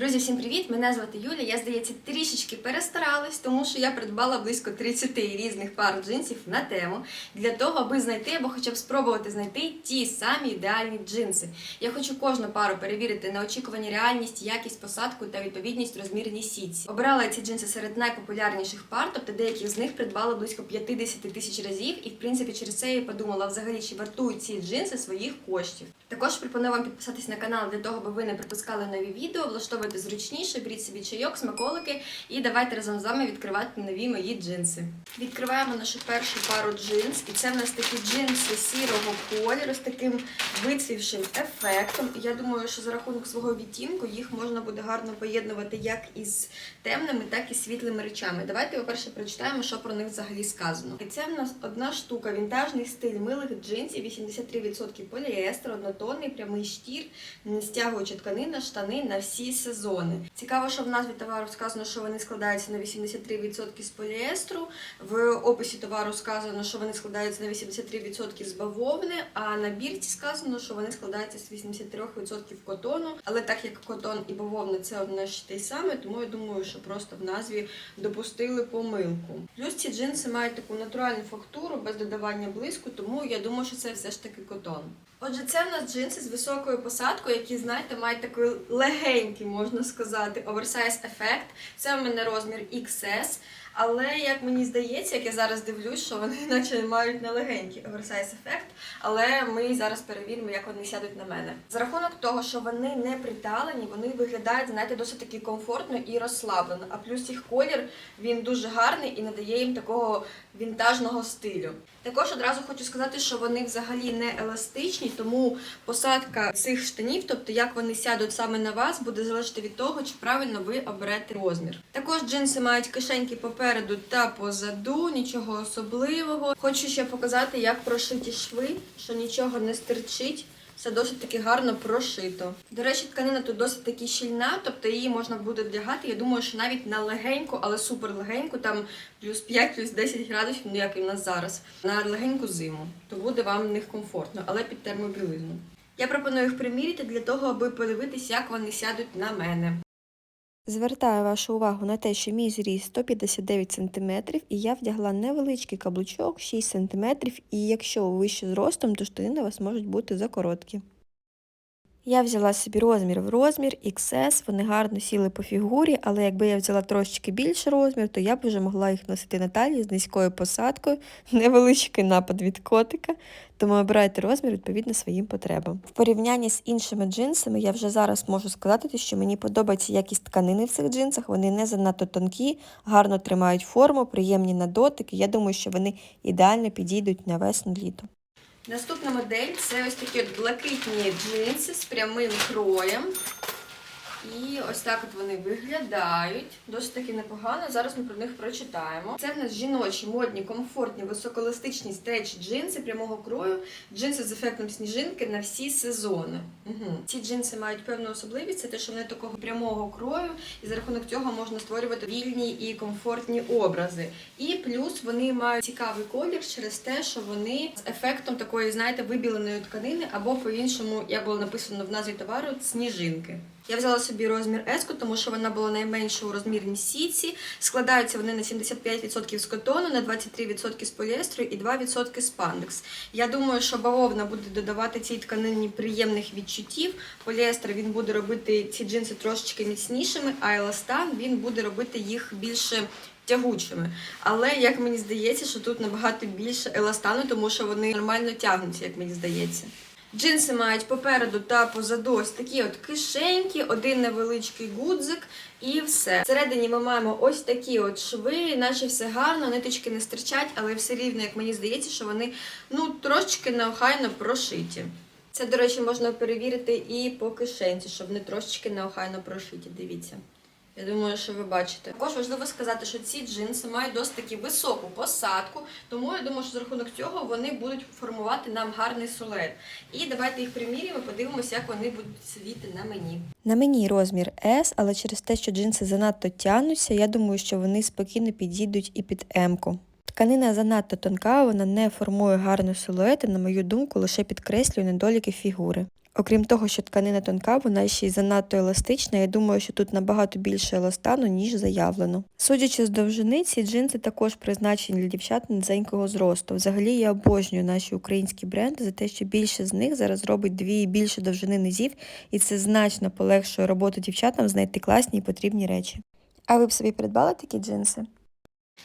Друзі, всім привіт! Мене звати Юля. Я, здається, трішечки перестаралась, тому що я придбала близько 30 різних пар джинсів на тему для того, аби знайти або хоча б спробувати знайти ті самі ідеальні джинси. Я хочу кожну пару перевірити на очікувані реальність, якість посадку та відповідність розмірній сітці. Обирала ці джинси серед найпопулярніших пар, тобто деяких з них придбала близько 50 тисяч разів, і в принципі через це я подумала взагалі, чи вартують ці джинси своїх коштів. Також пропоную вам підписатись на канал для того, аби ви не пропускали нові відео, влаштовуйте зручніше, беріть собі чайок, смаколики і давайте разом з вами відкривати нові мої джинси. Відкриваємо нашу першу пару джинс, і це в нас такі джинси сірого кольору з таким вицвівшим ефектом. Я думаю, що за рахунок свого відтінку їх можна буде гарно поєднувати як із темними, так і світлими речами. Давайте, по-перше, прочитаємо, що про них взагалі сказано. І це в нас одна штука, вінтажний стиль милих джинсів, 83% поліестер, однотонний, прямий штір, не стягуюча тканина, штани на всі сезони. Цікаво, що в назві товару сказано, що вони складаються на 83% з поліестру. В описі товару сказано, що вони складаються на 83% з бавовни, а на бірці сказано, що вони складаються з 83% котону. Але так як котон і бавовна це одне ж те саме, тому я думаю, що просто в назві допустили помилку. Плюс ці джинси мають таку натуральну фактуру без додавання блиску, тому я думаю, що це все ж таки котон. Отже, це в нас джинси з високою посадкою, які, знаєте, мають такий легенький, можна сказати, оверсайз ефект. Це в мене розмір XS. Але як мені здається, як я зараз дивлюсь, що вони наче мають нелегенький оверсайз ефект, але ми зараз перевіримо, як вони сядуть на мене. За рахунок того, що вони не приталені, вони виглядають, знаєте, досить таки комфортно і розслаблено. А плюс їх колір він дуже гарний і надає їм такого вінтажного стилю. Також одразу хочу сказати, що вони взагалі не еластичні, тому посадка цих штанів, тобто як вони сядуть саме на вас, буде залежати від того, чи правильно ви оберете розмір. Також джинси мають кишеньки попереду та позаду, нічого особливого. Хочу ще показати, як прошиті шви, що нічого не стирчить. Все досить таки гарно прошито. До речі, тканина тут досить таки щільна, тобто її можна буде вдягати. Я думаю, що навіть на легеньку, але супер легеньку, там плюс 5, плюс 10 градусів, ну як і в нас зараз, на легеньку зиму, то буде вам в них комфортно, але під термобілизну. Я пропоную їх приміряти для того, аби подивитися, як вони сядуть на мене. Звертаю вашу увагу на те, що мій зріст 159 см, і я вдягла невеличкий каблучок 6 см, і якщо ви вище зростом, то штани у вас можуть бути закороткі. Я взяла собі розмір в розмір XS, вони гарно сіли по фігурі, але якби я взяла трошечки більший розмір, то я б вже могла їх носити на талії з низькою посадкою, невеличкий напад від котика, тому обирайте розмір відповідно своїм потребам. В порівнянні з іншими джинсами я вже зараз можу сказати, що мені подобається якість тканини в цих джинсах, вони не занадто тонкі, гарно тримають форму, приємні на дотик, і я думаю, що вони ідеально підійдуть на весну-літо. Наступна модель це ось такі блакитні джинси з прямим кроєм. І ось так от вони виглядають. Досить таки непогано. Зараз ми про них прочитаємо. Це в нас жіночі, модні, комфортні, високоеластичні стреч джинси прямого крою, джинси з ефектом сніжинки на всі сезони. Угу. Ці джинси мають певну особливість, це те, що вони такого прямого крою, і за рахунок цього можна створювати вільні і комфортні образи. І плюс вони мають цікавий колір через те, що вони з ефектом такої, знаєте, вибіленої тканини, або по-іншому, як було написано в назві товару, сніжинки. Я взяла собі розмір S, тому що вона була найменша у розмірній сітці. Складаються вони на 75% з котону, на 23% з поліестру і 2% спандекс. Я думаю, що бавовна буде додавати цій тканині приємних відчуттів. Поліестер він буде робити ці джинси трошечки міцнішими, а еластан він буде робити їх більше. Тягучими, але як мені здається, що тут набагато більше еластану, тому що вони нормально тягнуться, як мені здається. Джинси мають попереду та позаду ось такі от кишеньки, один невеличкий гудзик і все. Всередині ми маємо ось такі от шви, наче все гарно, ниточки не стирчать, але все рівно, як мені здається, що вони ну трошечки неохайно прошиті. Це, до речі, можна перевірити і по кишенці, щоб вони трошечки неохайно прошиті. Дивіться. Я думаю, що ви бачите. Також важливо сказати, що ці джинси мають досить таки високу посадку, тому я думаю, що за рахунок цього вони будуть формувати нам гарний силует. І давайте їх приміряємо, подивимося, як вони будуть сидіти на мені. На мені розмір S, але через те, що джинси занадто тягнуться, я думаю, що вони спокійно підійдуть і під М-ку. Тканина занадто тонка, вона не формує гарну силует і, на мою думку, лише підкреслює недоліки фігури. Окрім того, що тканина тонка, вона ще й занадто еластична. Я думаю, що тут набагато більше еластану, ніж заявлено. Судячи з довжини, ці джинси також призначені для дівчат низенького зросту. Взагалі я обожнюю наші українські бренди за те, що більше з них зараз робить дві і більше довжини низів, і це значно полегшує роботу дівчатам знайти класні і потрібні речі. А ви б собі придбали такі джинси?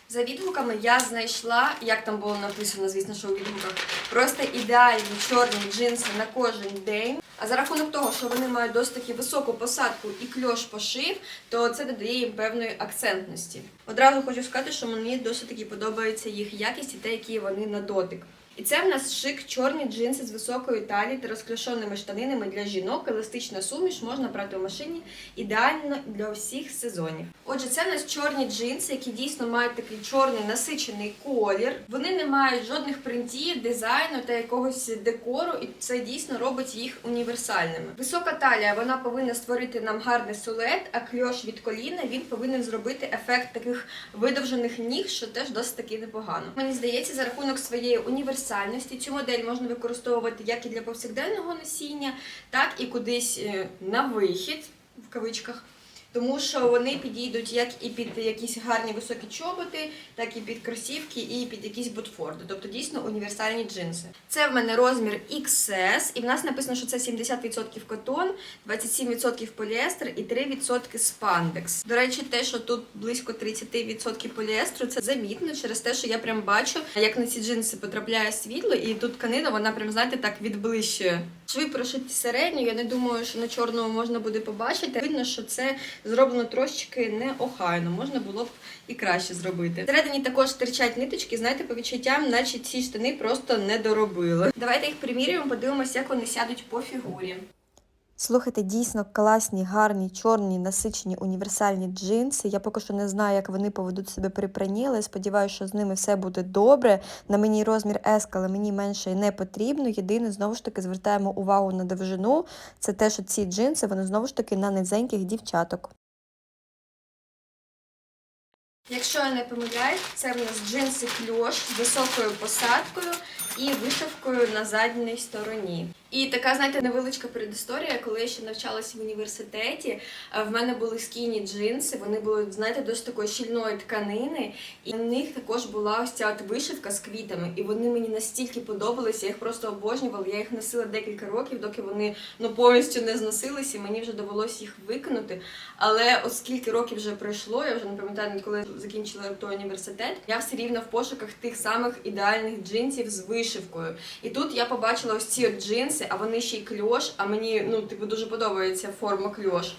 За відгуками я знайшла, як там було написано, звісно, що у відгуках, просто ідеальні чорні джинси на кожен день. А за рахунок того, що вони мають досить таки високу посадку і кльош пошив, то це додає їм певної акцентності. Одразу хочу сказати, що мені досить таки подобається їх якість і те, які вони на дотик. І це в нас шик чорні джинси з високою талією та розклешеними штанинами для жінок. Еластична суміш можна брати у машині ідеально для всіх сезонів. Отже, це в нас чорні джинси, які дійсно мають такий чорний насичений колір. Вони не мають жодних принтів, дизайну та якогось декору, і це дійсно робить їх універсальними. Висока талія вона повинна створити нам гарний силует, а кльош від коліна він повинен зробити ефект таких видовжених ніг, що теж досить таки непогано. Мені здається, за рахунок своєї універсальності цю модель можна використовувати як і для повсякденного носіння, так і кудись е, на вихід в кавичках. Тому що вони підійдуть як і під якісь гарні високі чоботи, так і під кросівки, і під якісь ботфорди. Тобто дійсно універсальні джинси. Це в мене розмір XS, і в нас написано, що це 70% котон, 27% поліестер і 3% спандекс. До речі, те, що тут близько 30% поліестру, це замітно через те, що я прям бачу, як на ці джинси потрапляє світло, і тут тканина, вона прям, знаєте, так відблищує. Шви прошиті середньо, я не думаю, що на чорному можна буде побачити. Видно, що це зроблено трошечки неохайно, можна було б і краще зробити. Всередині також терчать ниточки, знаєте, по відчуттям, наче ці штани просто не доробили. Давайте їх примірюємо, подивимося, як вони сядуть по фігурі. Слухайте, дійсно класні, гарні, чорні, насичені універсальні джинси. Я поки що не знаю, як вони поведуть себе при пранні, але сподіваюся, що з ними все буде добре. На мені розмір S, але мені менше не потрібно. Єдине, знову ж таки, звертаємо увагу на довжину. Це те, що ці джинси, вони знову ж таки на низеньких дівчаток. Якщо я не помиляюсь, це в нас джинси кльош з високою посадкою і вишивкою на задній стороні. І така, знаєте, невеличка передісторія, коли я ще навчалася в університеті, е, в мене були скіні джинси, вони були, знаєте, досить такої щільної тканини, і на них також була ось ця от вишивка з квітами. І вони мені настільки подобалися, я їх просто обожнювала. Я їх носила декілька років, доки вони ну повністю не зносилися, і мені вже довелося їх викинути. Але оскільки років вже пройшло, я вже не пам'ятаю, коли закінчила той університет, я все рівно в пошуках тих самих ідеальних джинсів з вишивкою. І тут я побачила ось ці от джинси, а вони ще й кльош, а мені ну типу дуже подобається форма кльош.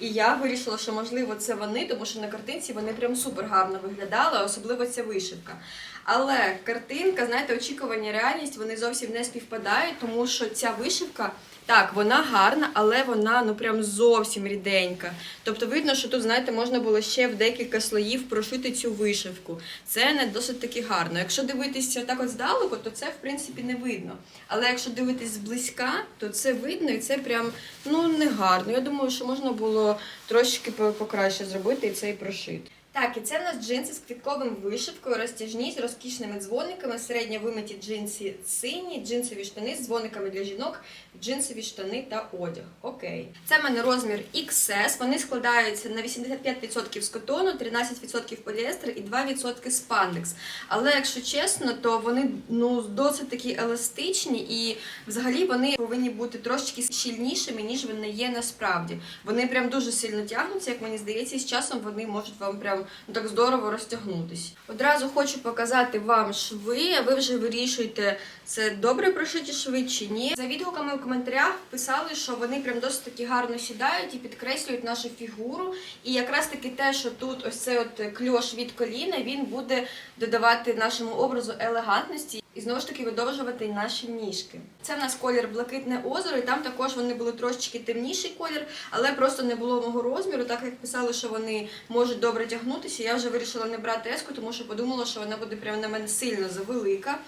І я вирішила, що можливо це вони, тому що на картинці вони прям супер гарно виглядали, особливо ця вишивка. Але картинка, знаєте, очікування, реальність вони зовсім не співпадають, тому що ця вишивка. Так, вона гарна, але вона ну прям зовсім ріденька. Тобто видно, що тут, знаєте, можна було ще в декілька слоїв прошити цю вишивку. Це не досить таки гарно. Якщо дивитися так от здалеку, то це в принципі не видно. Але якщо дивитись зблизька, то це видно і це прям ну не гарно. Я думаю, що можна було трошки покраще зробити і це і прошити. Так, і це в нас джинси з квітковим вишивкою, розтяжні з розкішними дзвониками, середньо вимиті джинси сині, джинсові штани з дзвониками для жінок, джинсові штани та одяг. Окей. Це в мене розмір XS. Вони складаються на 85% з котону, 13% поліестер і 2% спандекс. Але якщо чесно, то вони ну досить такі еластичні і взагалі вони повинні бути трошечки щільнішими, ніж вони є насправді. Вони прям дуже сильно тягнуться, як мені здається, і з часом вони можуть вам прям ну, так здорово розтягнутись. Одразу хочу показати вам шви, а ви вже вирішуєте, це добре прошиті шви чи ні. За відгуками в коментарях писали, що вони прям досить таки гарно сідають і підкреслюють нашу фігуру. І якраз таки те, що тут ось цей от кльош від коліна, він буде додавати нашому образу елегантності. І знову ж таки видовжувати наші ніжки. Це в нас колір блакитне озеро, і там також вони були трошечки темніший колір, але просто не було мого розміру, так як писали, що вони можуть добре тягнутися. Я вже вирішила не брати еску, тому що подумала, що вона буде прямо на мене сильно завелика.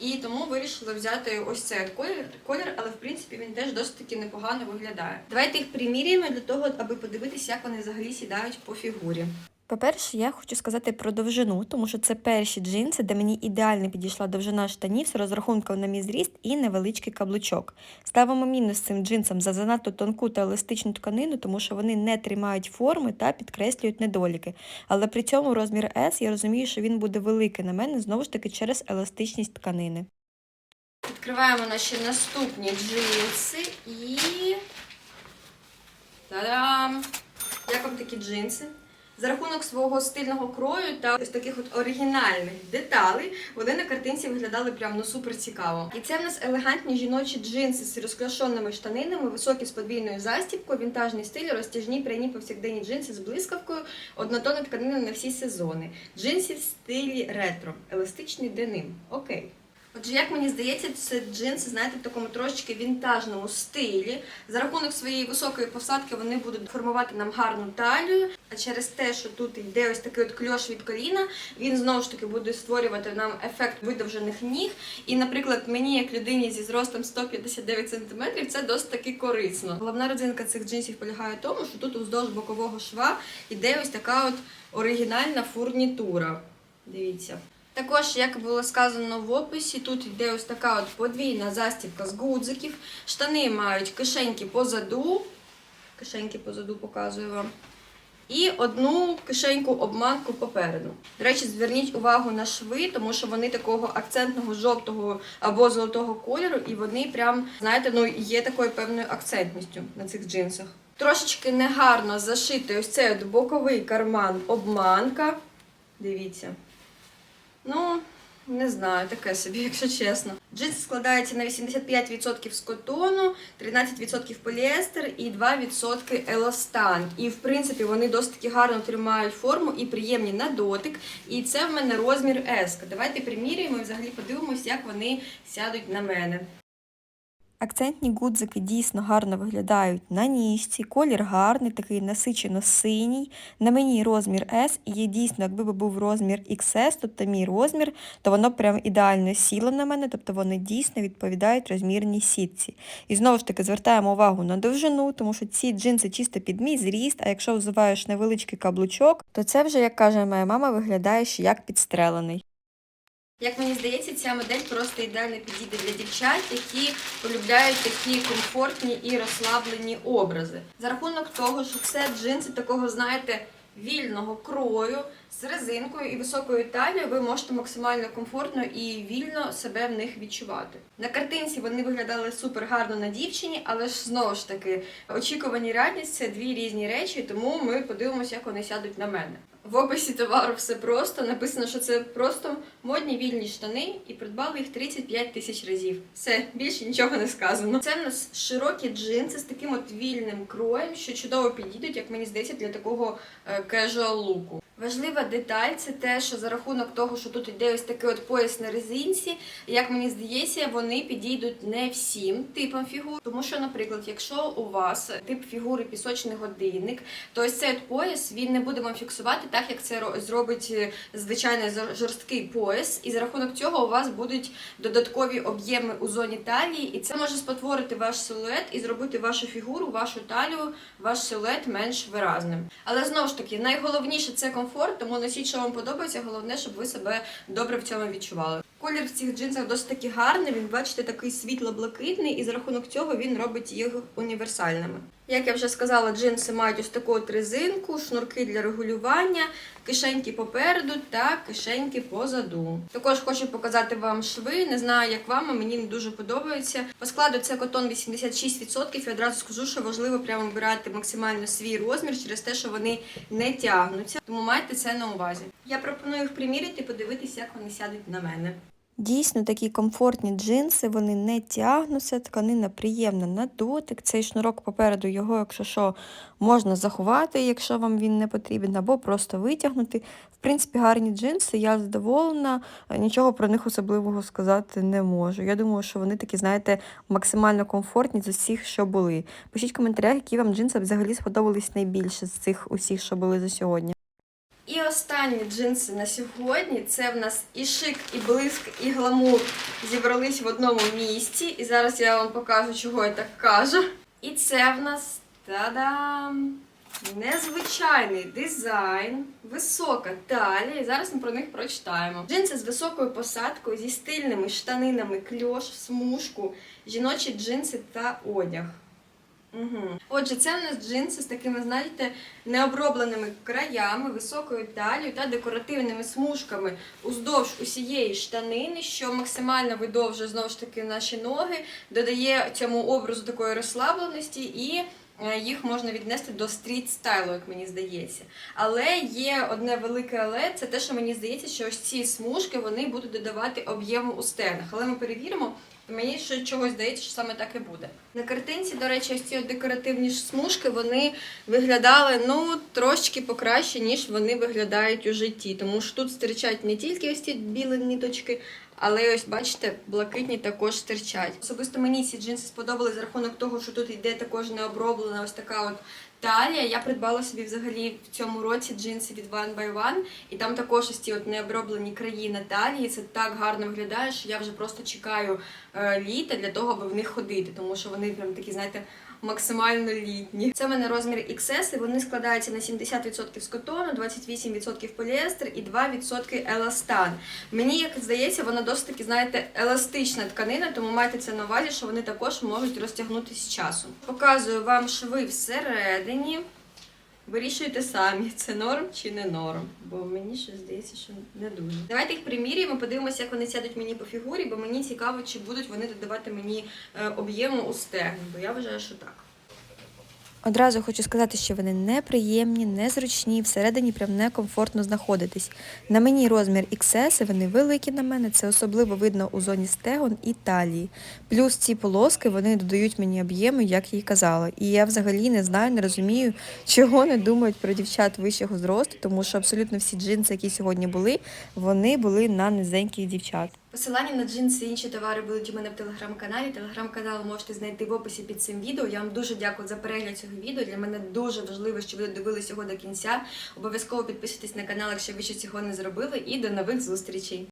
І тому вирішила взяти ось цей колір, колір, але в принципі він теж досить таки непогано виглядає. Давайте їх приміряємо для того, аби подивитися, як вони взагалі сідають по фігурі. По-перше, я хочу сказати про довжину, тому що це перші джинси, де мені ідеально підійшла довжина штанів з розрахунком на мій зріст і невеличкий каблучок. Ставимо мінус цим джинсам за занадто тонку та еластичну тканину, тому що вони не тримають форми та підкреслюють недоліки. Але при цьому розмір S я розумію, що він буде великий на мене знову ж таки через еластичність тканини. Відкриваємо наші наступні джинси і. Та-дам! Як вам такі джинси? За рахунок свого стильного крою та ось таких от оригінальних деталей, вони на картинці виглядали прям ну супер цікаво. І це в нас елегантні жіночі джинси з розклашеними штанинами, високі з подвійною застібкою, вінтажний стиль, розтяжні пряні повсякденні джинси з блискавкою, однотонна тканина на всі сезони. Джинси в стилі ретро, еластичний деним. Окей. Отже, як мені здається, це джинси, знаєте, в такому трошечки вінтажному стилі. За рахунок своєї високої посадки вони будуть формувати нам гарну талію. А через те, що тут йде ось такий от кльош від коліна, він знову ж таки буде створювати нам ефект видовжених ніг. І, наприклад, мені, як людині зі зростом 159 см, це досить таки корисно. Головна родзинка цих джинсів полягає в тому, що тут уздовж бокового шва йде ось така от оригінальна фурнітура. Дивіться. Також, як було сказано в описі, тут йде ось така от подвійна застібка з гудзиків. Штани мають кишеньки позаду. Кишеньки позаду показую вам. І одну кишеньку обманку попереду. До речі, зверніть увагу на шви, тому що вони такого акцентного жовтого або золотого кольору, і вони прям, знаєте, ну є такою певною акцентністю на цих джинсах. Трошечки негарно зашитий ось цей от боковий карман обманка. Дивіться. Ну, не знаю, таке собі, якщо чесно. Джинси складаються на 85% з котону, 13% поліестер і 2% еластан. І в принципі вони досить таки гарно тримають форму і приємні на дотик. І це в мене розмір S. Давайте приміряємо і взагалі подивимось, як вони сядуть на мене. Акцентні гудзики дійсно гарно виглядають на ніжці, колір гарний, такий насичено синій. На мені розмір S, і є дійсно, якби би був розмір XS, тобто мій розмір, то воно прям ідеально сіло на мене, тобто вони дійсно відповідають розмірній сітці. І знову ж таки звертаємо увагу на довжину, тому що ці джинси чисто під мій зріст, а якщо взуваєш невеличкий каблучок, то це вже, як каже моя мама, виглядає ще як підстрелений. Як мені здається, ця модель просто ідеально підійде для дівчат, які полюбляють такі комфортні і розслаблені образи. За рахунок того, що це джинси такого, знаєте, вільного крою з резинкою і високою талією, ви можете максимально комфортно і вільно себе в них відчувати. На картинці вони виглядали супер гарно на дівчині, але ж знову ж таки очікувані реальність це дві різні речі, тому ми подивимося, як вони сядуть на мене. В описі товару все просто. Написано, що це просто модні вільні штани, і придбали їх 35 тисяч разів. Все, більше нічого не сказано. Це в нас широкі джинси з таким от вільним кроєм, що чудово підійдуть, як мені здається, для такого е, casual луку. Важлива деталь це те, що за рахунок того, що тут йде ось такий от пояс на резинці, як мені здається, вони підійдуть не всім типам фігур. Тому що, наприклад, якщо у вас тип фігури пісочний годинник, то ось цей от пояс він не буде вам фіксувати так, як це зробить е, звичайний жорсткий пояс. І за рахунок цього у вас будуть додаткові об'єми у зоні талії, і це може спотворити ваш силует і зробити вашу фігуру, вашу талію, ваш силует менш виразним. Але знову ж таки, найголовніше це комфорт, тому носіть, що вам подобається. Головне, щоб ви себе добре в цьому відчували. Колір в цих джинсах досить таки гарний. Він бачите, такий світло-блакитний, і за рахунок цього він робить їх універсальними. Як я вже сказала, джинси мають ось таку от резинку, шнурки для регулювання, кишеньки попереду та кишеньки позаду. Також хочу показати вам шви. Не знаю, як вам, а мені не дуже подобається. По складу це котон 86%. І одразу скажу, що важливо прямо обирати максимально свій розмір через те, що вони не тягнуться. Тому майте це на увазі. Я пропоную їх приміряти і подивитися, як вони сядуть на мене. Дійсно, такі комфортні джинси, вони не тягнуться, тканина приємна на дотик. Цей шнурок попереду його, якщо що, можна заховати, якщо вам він не потрібен, або просто витягнути. В принципі, гарні джинси, я задоволена, нічого про них особливого сказати не можу. Я думаю, що вони такі, знаєте, максимально комфортні з усіх, що були. Пишіть в коментарях, які вам джинси взагалі сподобались найбільше з цих усіх, що були за сьогодні. Останні джинси на сьогодні це в нас і шик, і блиск, і гламур зібрались в одному місці. І зараз я вам покажу, чого я так кажу. І це в нас та-дам! Незвичайний дизайн, висока талія. Зараз ми про них прочитаємо. Джинси з високою посадкою, зі стильними штанинами, кльош, смужку, жіночі джинси та одяг. Угу. Отже, це в нас джинси з такими, знаєте, необробленими краями, високою талією та декоративними смужками уздовж усієї штанини, що максимально видовжує знову ж таки наші ноги, додає цьому образу такої розслабленості і. е, Їх можна віднести до стріт стайлу, як мені здається. Але є одне велике але це те, що мені здається, що ось ці смужки вони будуть додавати об'єму у стегнах. Але ми перевіримо, Мені ще чогось здається, що саме так і буде. На картинці, до речі, ось ці декоративні смужки вони виглядали ну трошки покраще, ніж вони виглядають у житті. Тому що тут стирчать не тільки ось ці білі ниточки, але ось бачите, блакитні також стирчать. Особисто мені ці джинси сподобались за рахунок того, що тут йде також необроблена ось така от талія. Я придбала собі взагалі в цьому році джинси від One by One, і там також ось ці от необроблені краї на талії. Це так гарно виглядає, що я вже просто чекаю е, літа для того, аби в них ходити, тому що вони прям такі, знаєте. Максимально літні. Це в мене розмір XS, і вони складаються на 70% з котону, 28% поліестер і 2% еластан. Мені як здається, вона досить таки, знаєте, еластична тканина, тому майте це на увазі, що вони також можуть розтягнутися з часом. Показую вам шви всередині. Вирішуйте самі, це норм чи не норм, бо мені щось здається, що не дуже. Давайте їх приміряємо, подивимося, як вони сядуть мені по фігурі, бо мені цікаво, чи будуть вони додавати мені е, об'єму у стегну, бо я вважаю, що так. Одразу хочу сказати, що вони неприємні, незручні, всередині прям некомфортно знаходитись. На мені розмір XS, вони великі на мене, це особливо видно у зоні стегон і талії. Плюс ці полоски вони додають мені об'єму, як я й казала. І я взагалі не знаю, не розумію, чого не думають про дівчат вищого зросту, тому що абсолютно всі джинси, які сьогодні були, вони були на низеньких дівчат. Посилання на джинси і інші товари будуть у мене в телеграм-каналі. Телеграм-канал можете знайти в описі під цим відео. Я вам дуже дякую за перегляд цього відео. Для мене дуже важливо, що ви додивились його до кінця. Обов'язково підписуйтесь на канал, якщо ви ще цього не зробили, і до нових зустрічей.